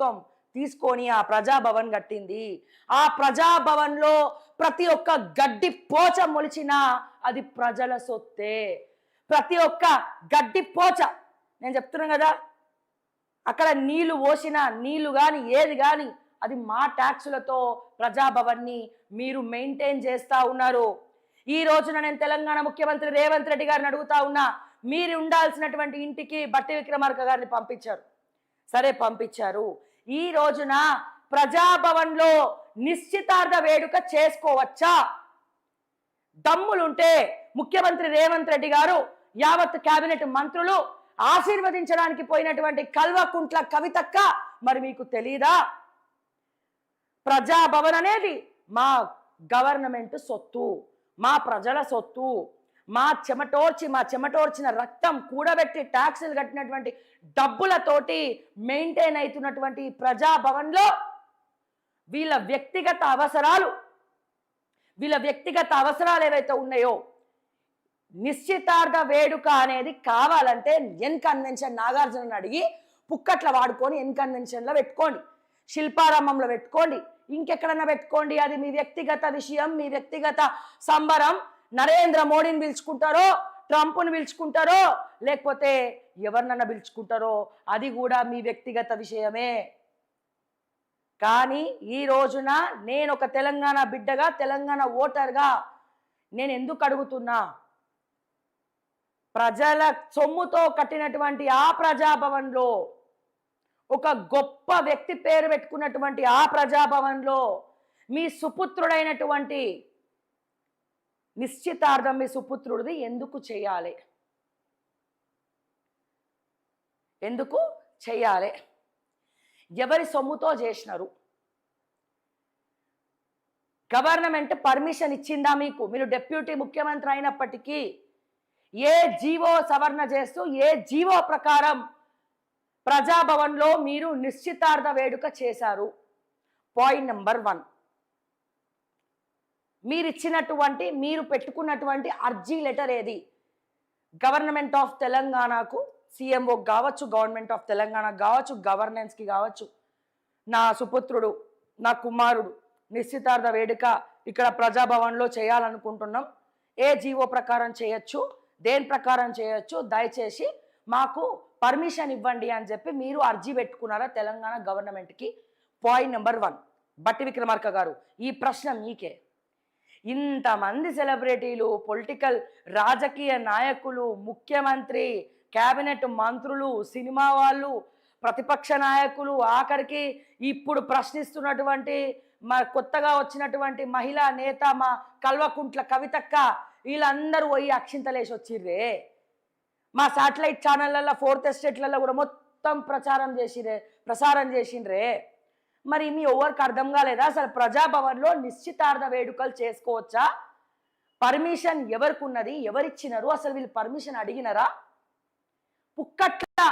ప్రభుత్వం తీసుకొని ఆ ప్రజాభవన్ కట్టింది. ఆ ప్రజాభవన్లో ప్రతి ఒక్క గడ్డి పోచ మొలిచినా అది ప్రజల సొత్తే. ప్రతి ఒక్క గడ్డి పోచ నేను చెప్తున్నాను కదా అక్కడ నీళ్ళు పోసిన నీళ్ళు కానీ ఏది కానీ అది మా ట్యాక్సులతో ప్రజాభవన్ని మీరు మెయింటైన్ చేస్తూ ఉన్నారు. ఈ రోజున నేను తెలంగాణ ముఖ్యమంత్రి రేవంత్ రెడ్డి గారిని అడుగుతా ఉన్నా మీరు ఉండాల్సినటువంటి ఇంటికి బట్టి విక్రమార్క గారిని పంపించారు. సరే పంపించారు. ఈ రోజున ప్రజాభవన్లో నిశ్చితార్థ వేడుక చేసుకోవచ్చా? దమ్ములుంటే ముఖ్యమంత్రి రేవంత్ రెడ్డి గారు యావత్ కేబినెట్ మంత్రులు ఆశీర్వదించడానికి పోయినటువంటి కల్వకుంట్ల కవితక్క మరి మీకు తెలీదా? ప్రజాభవన్ అనేది మా గవర్నమెంట్ సొత్తు మా ప్రజల సొత్తు మా చెమటోర్చి మా చెమటోర్చిన రక్తం కూడబెట్టి ట్యాక్సులు కట్టినటువంటి డబ్బులతోటి మెయింటైన్ అవుతున్నటువంటి ప్రజాభవన్లో వీళ్ళ వ్యక్తిగత అవసరాలు వీళ్ళ వ్యక్తిగత అవసరాలు ఏవైతే ఉన్నాయో నిశ్చితార్థ వేడుక అనేది కావాలంటే ఎన్ కన్వెన్షన్ నాగార్జునని అడిగి పుక్కట్ల వాడుకొని ఎన్ కన్వెన్షన్లో పెట్టుకోండి. శిల్పారామంలో పెట్టుకోండి. ఇంకెక్కడన్నా పెట్టుకోండి. అది మీ వ్యక్తిగత విషయం మీ వ్యక్తిగత సంబరం. నరేంద్ర మోడీని పిలుచుకుంటారో ట్రంప్ను పిలుచుకుంటారో లేకపోతే ఎవరినన్నా పిలుచుకుంటారో అది కూడా మీ వ్యక్తిగత విషయమే. కానీ ఈ రోజున నేను ఒక తెలంగాణ బిడ్డగా తెలంగాణ ఓటర్గా నేను ఎందుకు అడుగుతున్నా? ప్రజల సొమ్ముతో కట్టినటువంటి ఆ ప్రజాభవన్లో ఒక గొప్ప వ్యక్తి పేరు పెట్టుకున్నటువంటి ఆ ప్రజాభవన్లో మీ సుపుత్రుడైనటువంటి నిశ్చితార్థం మీ సుపుత్రుడిది ఎందుకు చేయాలి? ఎందుకు చేయాలి? ఎవరి సొమ్ముతో చేసినారు? గవర్నమెంట్ పర్మిషన్ ఇచ్చిందా మీకు? మీరు డెప్యూటీ ముఖ్యమంత్రి అయినప్పటికీ ఏ జీవో సవరణ చేస్తూ ఏ జీవో ప్రకారం ప్రజాభవన్లో మీరు నిశ్చితార్థ వేడుక చేశారు? పాయింట్ నెంబర్ వన్ మీరు ఇచ్చినటువంటి మీరు పెట్టుకున్నటువంటి అర్జీ లెటర్ ఏది? గవర్నమెంట్ ఆఫ్ తెలంగాణకు సీఎంఓ కావచ్చు గవర్నమెంట్ ఆఫ్ తెలంగాణ కావచ్చు గవర్నెన్స్కి కావచ్చు. నా సుపుత్రుడు నా కుమారుడు నిశ్చితార్థ వేడుక ఇక్కడ ప్రజాభవన్లో చేయాలనుకుంటున్నాం. ఏ జీవో ప్రకారం చేయొచ్చు దేని ప్రకారం చేయొచ్చు దయచేసి మాకు పర్మిషన్ ఇవ్వండి అని చెప్పి మీరు అర్జీ పెట్టుకున్నారా తెలంగాణ గవర్నమెంట్కి? పాయింట్ నెంబర్ వన్ బట్టి విక్రమార్క గారు ఈ ప్రశ్న మీకే. ఇంతమంది సెలబ్రిటీలు పొలిటికల్ రాజకీయ నాయకులు ముఖ్యమంత్రి కేబినెట్ మంత్రులు సినిమా వాళ్ళు ప్రతిపక్ష నాయకులు ఆఖరికి ఇప్పుడు ప్రశ్నిస్తున్నటువంటి మా కొత్తగా వచ్చినటువంటి మహిళా నేత మా కల్వకుంట్ల కవితక్క వీళ్ళందరూ పోయి అక్షింతలేసి వచ్చిర్రే. మా శాటిలైట్ ఛానళ్ళల్లో ఫోర్త్ ఎస్టేట్లలో కూడా మొత్తం ప్రచారం చేసిరే ప్రసారం చేసిండ్రే. మరి మీ ఎవరికి అర్థం కాలేదా? అసలు ప్రజాభవన్లో నిశ్చితార్థ వేడుకలు చేసుకోవచ్చా? పర్మిషన్ ఎవరికి ఉన్నది ఎవరిచ్చినారు? అసలు వీళ్ళు పర్మిషన్ అడిగినారా? పుక్కట్ల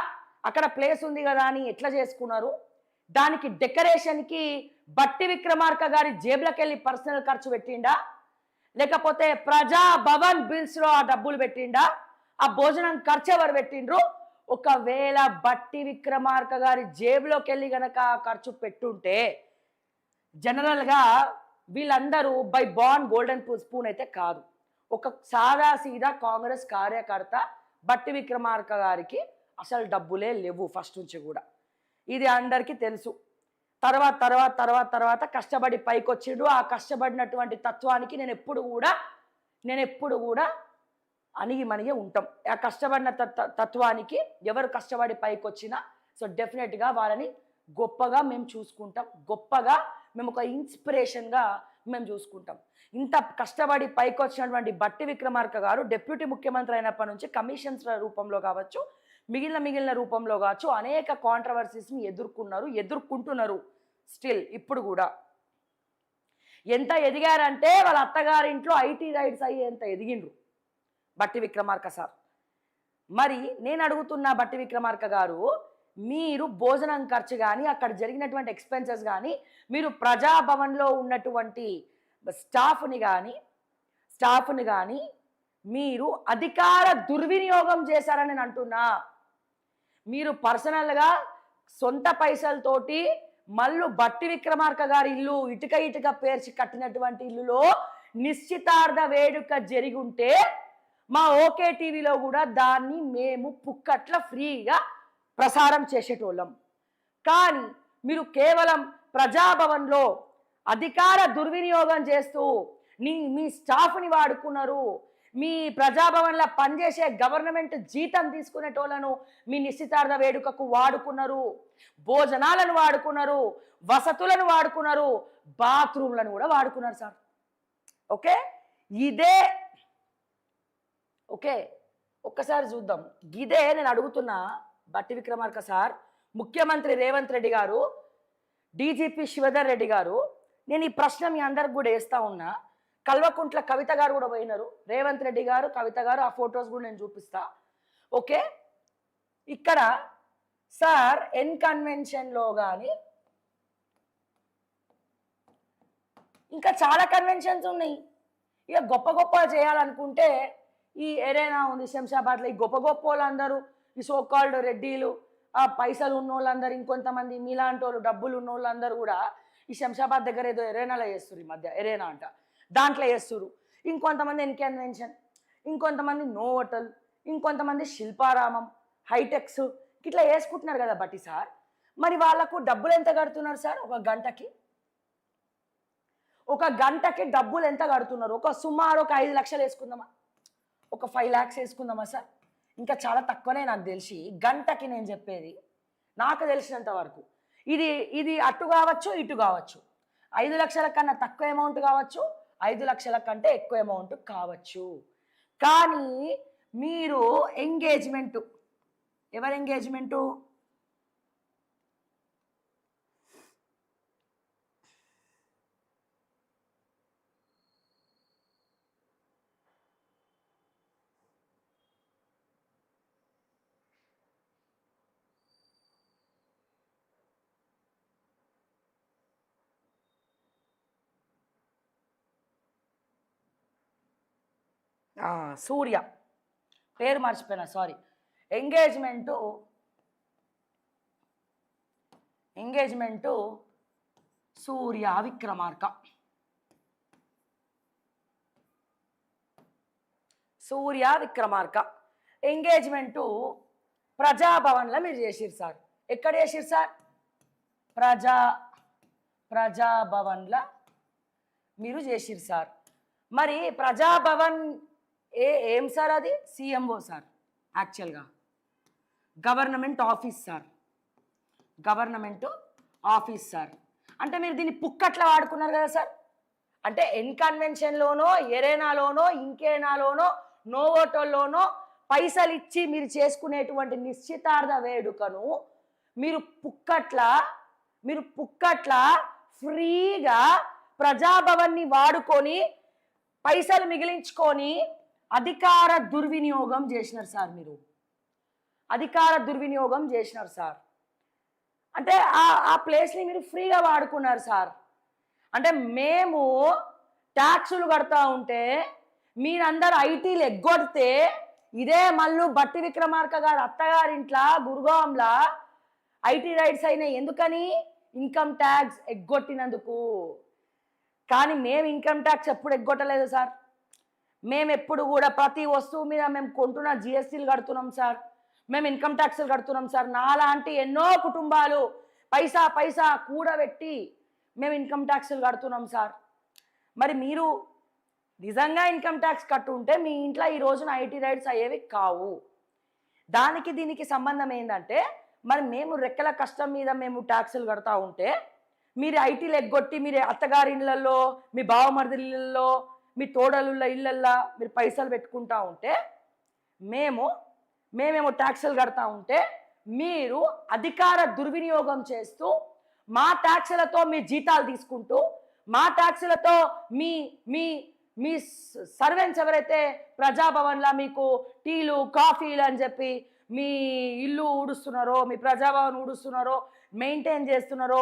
అక్కడ ప్లేస్ ఉంది కదా అని ఎట్లా చేసుకున్నారు? దానికి డెకరేషన్కి బట్టి విక్రమార్క గారి జేబులకు వెళ్ళి పర్సనల్ ఖర్చు పెట్టిండా? లేకపోతే ప్రజా భవన్ బిల్స్లో ఆ డబ్బులు పెట్టిండా? ఆ భోజనం ఖర్చు ఎవరు పెట్టిండ్రు? ఒకవేళ బట్టి విక్రమార్క గారి జేబులోకి వెళ్ళి గనక ఖర్చు పెట్టుంటే జనరల్గా వీళ్ళందరూ బై బాన్ గోల్డెన్ స్పూన్ అయితే కాదు. ఒక సాదా సీదా కాంగ్రెస్ కార్యకర్త బట్టి విక్రమార్క గారికి అసలు డబ్బులే లేవు ఫస్ట్ నుంచి కూడా. ఇది అందరికీ తెలుసు. తర్వాత తర్వాత తర్వాత తర్వాత కష్టపడి పైకి వచ్చిండు ఆ కష్టపడినటువంటి తత్వానికి నేను ఎప్పుడు కూడా నేను ఎప్పుడు కూడా అణిగి మణిగి ఉంటాం. ఆ కష్టపడిన తత్వ- తత్వానికి ఎవరు కష్టపడి పైకి వచ్చినా సో డెఫినెట్గా వాళ్ళని గొప్పగా మేము చూసుకుంటాం. గొప్పగా మేము ఒక ఇన్స్పిరేషన్గా మేము చూసుకుంటాం. ఇంత కష్టపడి పైకి వచ్చినటువంటి బట్టి విక్రమార్క గారు డిప్యూటీ ముఖ్యమంత్రి అయినప్పటి నుంచి కమిషన్స్ రూపంలో కావచ్చు మిగిలిన మిగిలిన రూపంలో కావచ్చు అనేక కాంట్రవర్సీస్ని ఎదుర్కొన్నారు ఎదుర్కొంటున్నారు స్టిల్ ఇప్పుడు కూడా. ఎంత ఎదిగారంటే వాళ్ళ అత్తగారింట్లో ఐటీ రైడ్స్ అయ్యేంత ఎదిగిండ్రు. బట్టి విక్రమార్క సార్. మరి నేను అడుగుతున్న బట్టి విక్రమార్క గారు మీరు భోజనం ఖర్చు కానీ అక్కడ జరిగినటువంటి ఎక్స్పెన్సెస్ కానీ మీరు ప్రజాభవన్లో ఉన్నటువంటి స్టాఫ్ని కానీ స్టాఫ్ని కానీ మీరు అధికార దుర్వినియోగం చేశారని నేను అంటున్నా. మీరు పర్సనల్గా సొంత పైసలతోటి మళ్ళు బట్టి విక్రమార్క గారి ఇల్లు ఇటుక ఇటుక పేర్చి కట్టినటువంటి ఇల్లులో నిశ్చితార్థ వేడుక జరిగి ఉంటే మా ఓకే టీవీలో కూడా దాన్ని మేము పుక్కట్ల ఫ్రీగా ప్రసారం చేసేటోళ్ళం. కానీ మీరు కేవలం ప్రజాభవన్లో అధికార దుర్వినియోగం చేస్తూ నీ మీ స్టాఫ్ని వాడుకున్నారు మీ ప్రజాభవన్లో పనిచేసే గవర్నమెంట్ జీతం తీసుకునేటోళ్ళను మీ నిశ్చితార్థ వేడుకకు వాడుకున్నారు భోజనాలను వాడుకున్నారు వసతులను వాడుకున్నారు బాత్రూమ్లను కూడా వాడుకున్నారు సార్. ఓకే? ఇదే ఓకే ఒక్కసారి చూద్దాం. ఇదే నేను అడుగుతున్నా బట్టి విక్రమార్క సార్ ముఖ్యమంత్రి రేవంత్ రెడ్డి గారు డీజీపీ శివధర్ రెడ్డి గారు నేను ఈ ప్రశ్న మీ అందరికి కూడా వేస్తా ఉన్నా. కల్వకుంట్ల కవిత గారు కూడా పోయినారు. రేవంత్ రెడ్డి గారు కవిత గారు ఆ ఫొటోస్ కూడా నేను చూపిస్తా. ఓకే ఇక్కడ సార్ ఎన్ కన్వెన్షన్లో కానీ ఇంకా చాలా కన్వెన్షన్స్ ఉన్నాయి. ఇక గొప్ప గొప్ప చేయాలనుకుంటే ఈ ఎరేనా ఉంది శంషాబాద్లో ఈ గొప్ప గొప్ప వాళ్ళందరూ ఈ సోకాల్డ్ రెడ్డీలు ఆ పైసలు ఉన్న వాళ్ళందరూ ఇంకొంతమంది మీలాంటి వాళ్ళు డబ్బులు ఉన్న వాళ్ళందరూ కూడా ఈ శంషాబాద్ దగ్గర ఏదో ఎరేనాలో చేస్తారు ఈ మధ్య. ఎరేనా అంట. దాంట్లో వేస్తురు ఇంకొంతమంది ఎన్కన్వెన్షన్ ఇంకొంతమంది నో హోటల్ ఇంకొంతమంది శిల్పారామం హైటెక్స్ ఇట్లా వేసుకుంటున్నారు కదా బట్టి సార్. మరి వాళ్ళకు డబ్బులు ఎంత కడుతున్నారు సార్ ఒక గంటకి? ఒక గంటకి డబ్బులు ఎంత కడుతున్నారు? ఒక సుమారు ఒక ఐదు లక్షలు వేసుకుందామా? ఒక ఫైవ్ ల్యాక్స్ వేసుకుందామా సార్? ఇంకా చాలా తక్కువనే నాకు తెలిసి గంటకి నేను చెప్పేది నాకు తెలిసినంత వరకు. ఇది ఇది అటు కావచ్చు ఇటు కావచ్చు. ఐదు లక్షల కన్నా తక్కువ అమౌంట్ కావచ్చు ఐదు లక్షల కంటే ఎక్కువ అమౌంట్ కావచ్చు. కానీ మీరు ఎంగేజ్మెంటు ఎవరు ఎంగేజ్మెంటు ఆ, సూర్య. పేరు మర్చిపోయినా sorry engagement engagement Surya Vikramarka. Surya Vikramarka. Engagement ప్రజాభవన్లో మీరు చేసిరు సార్ ఎక్కడ చేసిరు సార్ ప్రజా ప్రజాభవన్లో మీరు చేసిరు సార్ మరి ప్రజాభవన్ ఏ ఏం సార్ అది? సిఎంఓ సార్ యాక్చువల్గా. Government office sir. Government office sir. అంటే మీరు దీన్ని పుక్కట్లా వాడుకున్నారు కదా సార్? అంటే ఎన్కన్వెన్షన్లోనో ఎరేనాలోనో ఇంకేనాలోనో నోవోటోల్లోనో పైసలు ఇచ్చి మీరు చేసుకునేటువంటి నిశ్చితార్థ వేడుకను మీరు పుక్కట్ల మీరు పుక్కట్ల ఫ్రీగా ప్రజాభవన్ని వాడుకొని పైసలు మిగిలించుకొని అధికార దుర్వినియోగం చేసినారు సార్ మీరు. అధికార దుర్వినియోగం చేసినారు సార్. అంటే ఆ ఆ ప్లేస్ని మీరు ఫ్రీగా వాడుకున్నారు సార్. అంటే మేము ట్యాక్సులు కడతా ఉంటే మీరందరూ ఐటీలు ఎగ్గొడితే ఇదే మళ్ళీ బట్టి విక్రమార్క గారు అత్తగారింట్లా గురుగాంలా ఐటీ రైట్స్ అయినాయి. ఎందుకని? ఇన్కమ్ ట్యాక్స్ ఎగ్గొట్టినందుకు. కానీ మేము ఇన్కమ్ ట్యాక్స్ ఎప్పుడు ఎగ్గొట్టలేదు సార్. మేము ఎప్పుడు కూడా ప్రతి వస్తువు మీద మేము కొంటున్న జిఎస్టీలు కడుతున్నాం సార్. మేము ఇన్కమ్ ట్యాక్స్లు కడుతున్నాం సార్. నాలాంటి ఎన్నో కుటుంబాలు పైసా పైసా కూడబెట్టి మేము ఇన్కమ్ ట్యాక్స్లు కడుతున్నాం సార్. మరి మీరు నిజంగా ఇన్కమ్ ట్యాక్స్ కట్టుంటే మీ ఇంట్లో ఈ రోజున ఐటీ రైట్స్ అయ్యేవి కావు. దానికి దీనికి సంబంధం ఏంటంటే మరి మేము రెక్కల కష్టం మీద మేము ట్యాక్సులు కడతా ఉంటే మీరు ఐటీలు ఎగ్గొట్టి మీరు అత్తగారి ఇళ్ళల్లో మీ బావమరిది మీ తోడలుళ్ళ ఇళ్ళల్లో మీరు పైసలు పెట్టుకుంటా ఉంటే మేము మేమేమో ట్యాక్సులు కడతా ఉంటే మీరు అధికార దుర్వినియోగం చేస్తూ మా ట్యాక్సులతో మీ జీతాలు తీసుకుంటూ మా ట్యాక్సులతో మీ మీ మీ సర్వెంట్స్ ఎవరైతే ప్రజాభవన్లో మీకు టీలు కాఫీలు అని చెప్పి మీ ఇల్లు ఊడుస్తున్నారో మీ ప్రజాభవన్ ఊడుస్తున్నారో మెయింటైన్ చేస్తున్నారో